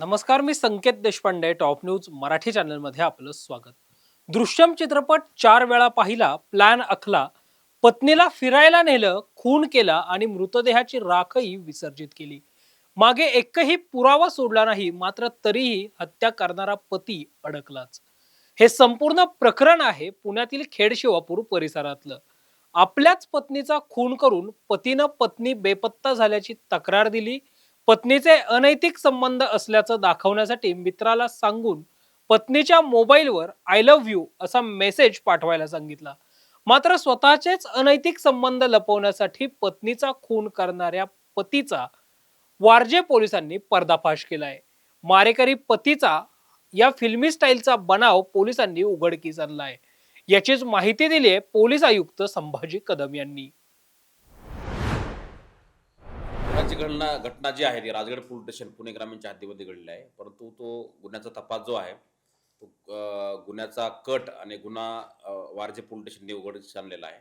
नमस्कार मी Sanket Deshpande top news Marathi चॅनलमध्ये आपलं स्वागत. दृश्यम चित्रपट चार वेळा पाहिला प्लॅन आखला. पत्नीला फिरायला नेलं खून केला आणि मृतदेहाची राखही विसर्जित केली. मागे एकही पुरावा सोडला नाही मात्र तरीही हत्या करणारा पती अडकलाच. हे संपूर्ण प्रकरण आहे पुण्यातील खेड शिवापूर परिसरातलं. आपल्याच पत्नीचा खून करून पतीनं पत्नी बेपत्ता झाल्याची तक्रार दिली पत्नीचे अनैतिक संबंध असल्याचं दाखवण्यासाठी मित्राला सांगून पत्नीच्या मोबाईलवर आय लव्ह यू असा मेसेज पाठवायला सांगितला. मात्र स्वतःचेच अनैतिक संबंध लपवण्यासाठी पत्नीचा खून करणाऱ्या पतीचा वारजे पोलिसांनी पर्दाफाश केलाय. मारेकरी पतीचा या फिल्मी स्टाईलचा बनाव पोलिसांनी उघडकीस आणलाय. याचीच माहिती दिली आहे पोलीस आयुक्त संभाजी कदम यांनी. घटना घटना जी आहे ती राजगड पोलीस स्टेशन पुणे ग्रामीणच्या हद्दीमध्ये घडली आहे. परंतु तो गुन्ह्याचा तपास जो आहे तो गुन्ह्याचा कट आणि गुन्हा वारजे पोलीस स्टेशनने उघडकीस आणलेला आहे.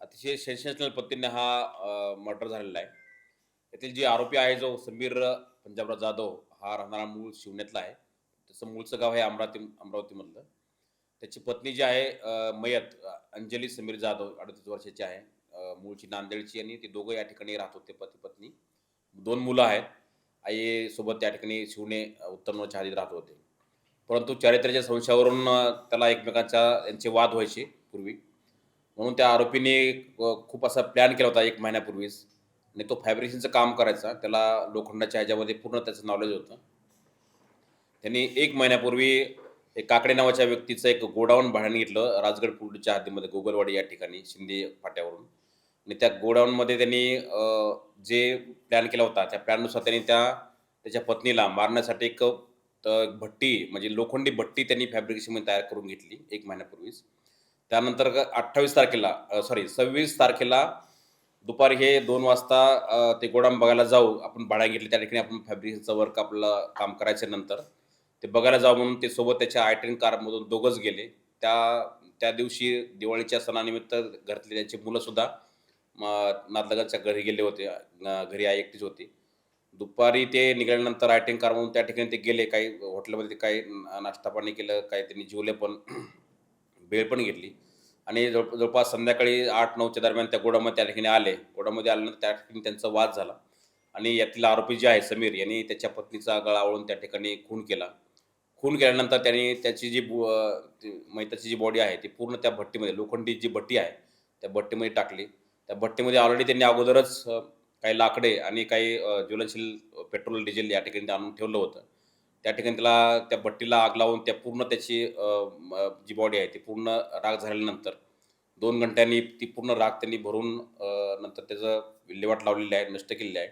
अतिशय सेन्सेशनल पद्धतीने हा मर्डर झालेला आहे. येथील जे आरोपी आहे जो समीर पंजाबराव जाधव हा राहणारा मूळ शिवण्यातला आहे. त्याचं मूळचं गाव आहे अमरावती अमरावतीमधलं. त्याची पत्नी जी आहे मयत अंजली समीर जाधव अडतीस वर्षाची आहे. मूळची नांदेडची आणि ते दोघं या ठिकाणी राहत होते पती पत्नी दोन मुलं आहेत. आईसोबत त्या ठिकाणी शिवणे अं, उत्तरनवरच्या राहत होते. परंतु चारित्र्याच्या संशयावरून त्याला एकमेकांच्या यांचे वाद व्हायचे पूर्वी. म्हणून त्या आरोपीने खूप असा प्लॅन केला होता एक महिन्यापूर्वीच. आणि तो फॅब्रिकेशनचं काम करायचा. त्याला लोखंडाच्या ह्याच्यामध्ये पूर्ण त्याचं नॉलेज होतं. त्यांनी एक महिन्यापूर्वी एक काकडे नावाच्या व्यक्तीचं एक गोडाऊन भाड्याने घेतलं. राजगड पुलच्या हद्दीमध्ये गोगलवाडी या ठिकाणी शिंदे फाट्यावरून. आणि त्या गोडाऊनमध्ये त्यांनी जे प्लॅन केला होता त्या प्लॅननुसार त्यांनी त्या त्याच्या पत्नीला मारण्यासाठी एक अं, भट्टी म्हणजे लोखंडी भट्टी त्यांनी फॅब्रिकेशनमध्ये तयार करून घेतली एक महिन्यापूर्वीच. त्यानंतर अठ्ठावीस तारखेला सॉरी सव्वीस तारखेला दुपारी हे दोन वाजता ते गोडाऊन बघायला जाऊ आपण भाड्या घेतली त्या ठिकाणी आपण फॅब्रिकेशनचं वर्क आपलं काम करायचं नंतर ते बघायला जाऊ म्हणून ते सोबत त्याच्या आय टेन कारमधून दोघंच गेले. त्या त्या दिवशी दिवाळीच्या सणानिमित्त घरातले त्यांची मुलंसुद्धा सुद्धा नातलगाच्या घरी गेले होते. घरी आई एकटीच होती. दुपारी ते निघाल्यानंतर रायटिंग कार म्हणून त्या ठिकाणी ते गेले. काही हॉटेलमध्ये ते काही न- नाश्ता पाणी केलं काही त्यांनी जेवले पण वेळ पण घेतली. आणि जवळ जवळपास संध्याकाळी आठ नऊच्या दरम्यान त्या गोडामध्ये त्या ठिकाणी आले. गोडामध्ये आल्यानंतर त्या ठिकाणी त्यांचा वाद झाला. आणि यातील आरोपी जे आहे समीर यांनी त्याच्या पत्नीचा गळा आवळून त्या ठिकाणी खून केला. खून केल्यानंतर त्यांनी त्याची जी बु- अं, ती मैताची जी बॉडी आहे ती पूर्ण त्या भट्टीमध्ये लोखंडी जी भट्टी आहे त्या भट्टीमध्ये टाकली. त्या भट्टीमध्ये ऑलरेडी त्यांनी अगोदरच काही लाकडे आणि काही ज्वलनशील पेट्रोल डिझेल या ठिकाणी आणून ठेवलं होतं. त्या ठिकाणी त्याला त्या भट्टीला आग लावून त्या पूर्ण त्याची जी बॉडी आहे ती पूर्ण राग झाल्यानंतर दोन घंट्यांनी ती पूर्ण राग त्यांनी भरून नंतर त्याचं विल्हेवाट लावलेली आहे नष्ट केलेली आहे.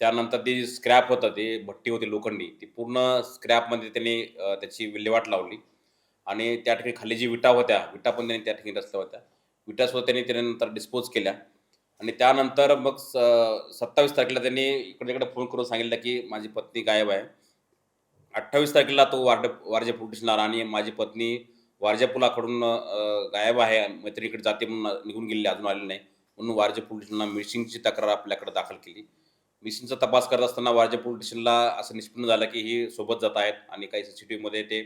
त्यानंतर ती स्क्रॅप होतं ते भट्टी होती लोखंडी ती पूर्ण स्क्रॅपमध्ये त्यांनी त्याची विल्हेवाट लावली. आणि त्या ठिकाणी खाली जी विटा होत्या विटा पण त्यांनी त्या ठिकाणी रचल्या होत्या. विटा त्यांनी त्यानंतर डिस्पोज केल्या. आणि त्यानंतर मग स- सत्तावीस तारखेला त्यांनी इकडे तिकडे फोन करून सांगितलं की माझी पत्नी गायब आहे. अठ्ठावीस तारखेला तो वार्ड वारजे पोलिसला आला आणि माझी पत्नी वारजा पुलाकडून गायब आहे मैत्रिणीकडे जाते म्हणून निघून गेलेली अजून आलेली नाही. म्हणून वारजे पोलीस स्टेशनला मिसिंगची तक्रार आपल्याकडे दाखल केली. मिसिंगचा तपास करत असताना वारजे पोलीस स्टेशनला असं निष्पन्न झालं की ही सोबत जात आहेत आणि काही सी सी टी व्हीमध्ये ते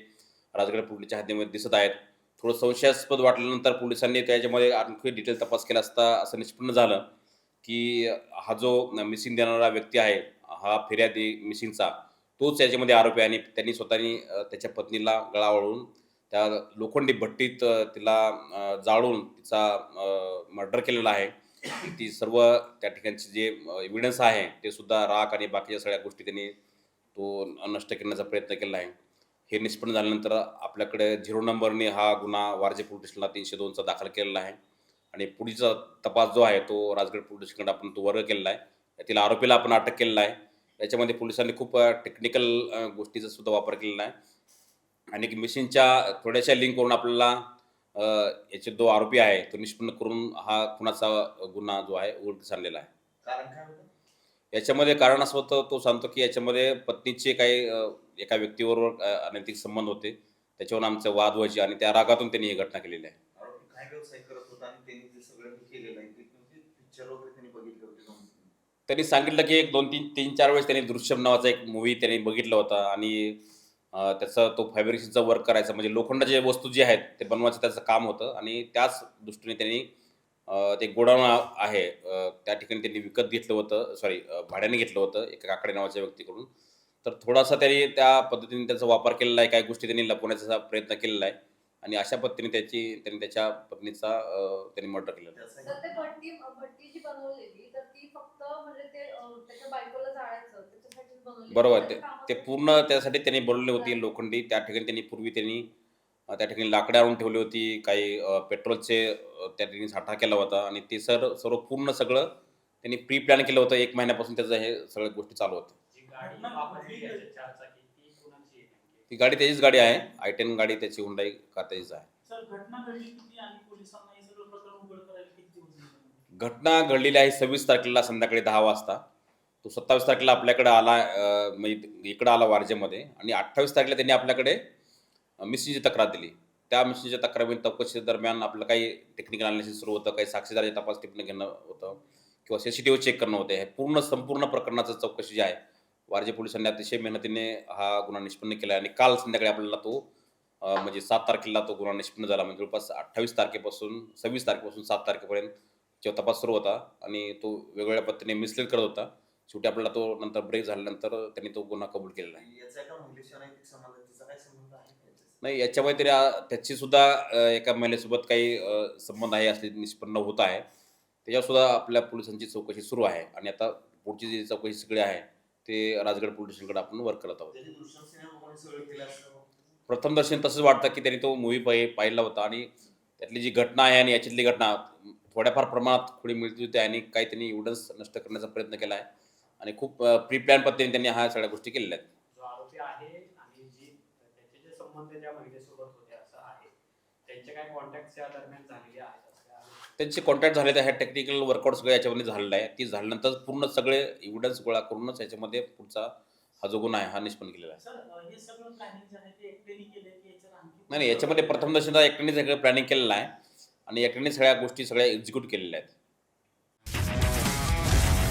राजगड पोलीसच्या हद्दीमध्ये दिसत आहेत. थोडं संशयास्पद वाटल्यानंतर पोलिसांनी त्याच्यामध्ये आणखी डिटेल तपास केला असता असं निष्पन्न झालं की हा जो मिसिंग देणारा व्यक्ती आहे हा फिर्यादी मिसिंगचा तोच याच्यामध्ये आरोपी आहे आणि त्यांनी स्वतःनी त्याच्या पत्नीला गळा वळून त्या लोखंडी भट्टीत तिला जाळून तिचा मर्डर केलेला आहे. ती सर्व त्या ठिकाणचे जे एव्हिडन्स आहे ते सुद्धा राख आणि बाकीच्या सगळ्या गोष्टी त्यांनी तो नष्ट करण्याचा प्रयत्न केला आहे. हे निष्पन्न झाल्यानंतर आपल्याकडे झिरो नंबरने हा गुन्हा वारजे पोलीस स्टेशनला तीनशे दोनचा दाखल केलेला आहे. आणि पुढचा तपास जो आहे तो राजगड पोलीस स्टेशनकडे आपण तो वर्ग केलेला आहे. यातील आरोपीला आपण अटक केलेला आहे. याच्यामध्ये पोलिसांनी खूप टेक्निकल गोष्टीचा सुद्धा वापर केलेला आहे. आणि मिशीनच्या थोड्याशा लिंक करून आपल्याला याचे जो आरोपी आहे तो निष्पन्न करून हा खुनाचा गुन्हा जो आहे उघडकीस आणलेला आहे. कारण काय याच्यामध्ये कारण असं होतं तो सांगतो की याच्यामध्ये पत्नीचे काही एका व्यक्तीबरोबर अनैतिक संबंध होते. त्याच्यावरून आमचे वाद व्हायचे आणि त्या रागातून त्यांनी ही घटना केलेली आहे. आणि त्यांनी सांगितलं की एक दोन तीन तीन चार वेळेस त्यांनी दृश्यम नावाचा एक मूवी त्यांनी बघितला होता आणि त्याचा तो फॅब्रिक्सचा वर्क करायचा. म्हणजे लोखंडाच्या वस्तू जी आहेत ते बनवायचं त्याचं काम होतं आणि त्याच दृष्टीने त्यांनी ते गोडाऊन आहे. त्या ठिकाणी त्यांनी विकत घेतलं होतं. सॉरी भाड्याने घेतलं होतं एका काकडे नावाच्या व्यक्तीकडून. तर थोडासा त्यांनी त्या पद्धतीने त्याचा वापर केलेला आहे. काही गोष्टी त्यांनी लपवण्याचा प्रयत्न केलेला आहे. आणि अशा पद्धतीने त्याची त्यांनी त्याच्या पत्नीचा त्यांनी मर्डर केलेला म्हणजे बरोबर. ते पूर्ण त्यासाठी त्यांनी बनवली होती लोखंडी. त्या ठिकाणी त्यांनी पूर्वी त्यांनी अं, त्या ठिकाणी लाकडं आणून ठेवली होती. काही अं, पेट्रोलचे अं, त्या ठिकाणी साठा केला होता. आणि ते सर सर्व पूर्ण सगळं त्यांनी प्री प्लॅन केलं होतं. एक महिन्यापासून त्याचं हे सगळ्या गोष्टी चालू होत्या. जी गाडी चारचाकी ती कोणाची आहे नेमकी? ती गाडी त्याचीच गाडी आहे. आय टेन गाडी त्याची हुंडाई का त्याचीच आहे. सर घटना घडली किती आणि पोलिसांना हे सगळं प्रकरण उघड करायला किती दिवस लागले? घटना घडलेली आहे सव्वीस तारखेला संध्याकाळी दहा वाजता. तो सत्तावीस तारखेला आपल्याकडे आला अं, म्हणजे इकडं आला वारजेमध्ये. आणि अठ्ठावीस तारखेला त्यांनी आपल्याकडे मिसिंगची तक्रार दिली. त्या मिसिंगच्या तक्रारी चौकशी दरम्यान आपलं काही टेक्निकल अनालिसिस सुरू होतं काही साक्षीदाराची तपास टिपणं घेणं होतं किंवा सी सी सीसीटीव्ही चेक करणं होतं. हे पूर्ण संपूर्ण प्रकरणाचं चौकशी जी आहे वारजे पोलिसांनी अतिशय मेहनतीने हा गुन्हा निष्पन्न केला आणि काल संध्याकाळी आपल्याला तो म्हणजे सात तारखेला तो गुन्हा निष्पन्न झाला. म्हणजे जवळपास अठ्ठावीस तारखेपासून सव्वीस तारखेपासून सात तारखेपर्यंत जेव्हा तपास सुरू होता आणि तो वेगवेगळ्या पद्धतीने मिसलीड करत होता. शेवटी आपल्याला तो नंतर ब्रेक झाल्यानंतर त्यांनी तो गुन्हा कबूल केलेला आहे. नाही याच्यामुळे तरी त्याची सुद्धा एका महिलेसोबत काही संबंध आहे असले निष्पन्न होत आहे. त्याच्यावर सुद्धा आपल्या पोलिसांची चौकशी सुरू आहे आणि आता पुढची जी चौकशी सगळी आहे ते राजगड पोलीस स्टेशनकडे आपण वर्क करत आहोत. प्रथम दर्शन तसंच वाटतं की त्यांनी तो मूवी पाहि पाहिला होता आणि त्यातली जी घटना आहे आणि याच्यातली घटना थोड्याफार प्रमाणात थोडी मिळती होती आणि काही त्यांनी एव्हिडन्स नष्ट करण्याचा प्रयत्न केला आहे. आणि खूप प्री प्लॅन पद्धतीने त्यांनी ह्या सगळ्या गोष्टी केलेल्या आहेत जो आरोपी आहे आणि जी त्याचे जे संबंध ज्या महिलेसोबत होते असं आहे. त्यांचे काय कॉन्टॅक्ट या दरम्यान झालेले आहेत. त्यांचे कॉन्टॅक्ट झाले ह्या टेक्निकल वर्कआउट सगळं याच्यामध्ये झालेलं आहे. ती झाल्यानंतर पूर्ण सगळे एव्हिडन्स गोळा करूनच याच्यामध्ये पुढचा हा जो गुन्हा आहे हा निष्पन्न केलेला आहे. हे नाही नाही याच्यामध्ये प्रथम दर्शनचा एकट्याने सगळं प्लॅनिंग केलेलं आहे. आणि एकट्याने सगळ्या गोष्टी सगळ्या एक्झिक्यूट केलेल्या आहेत.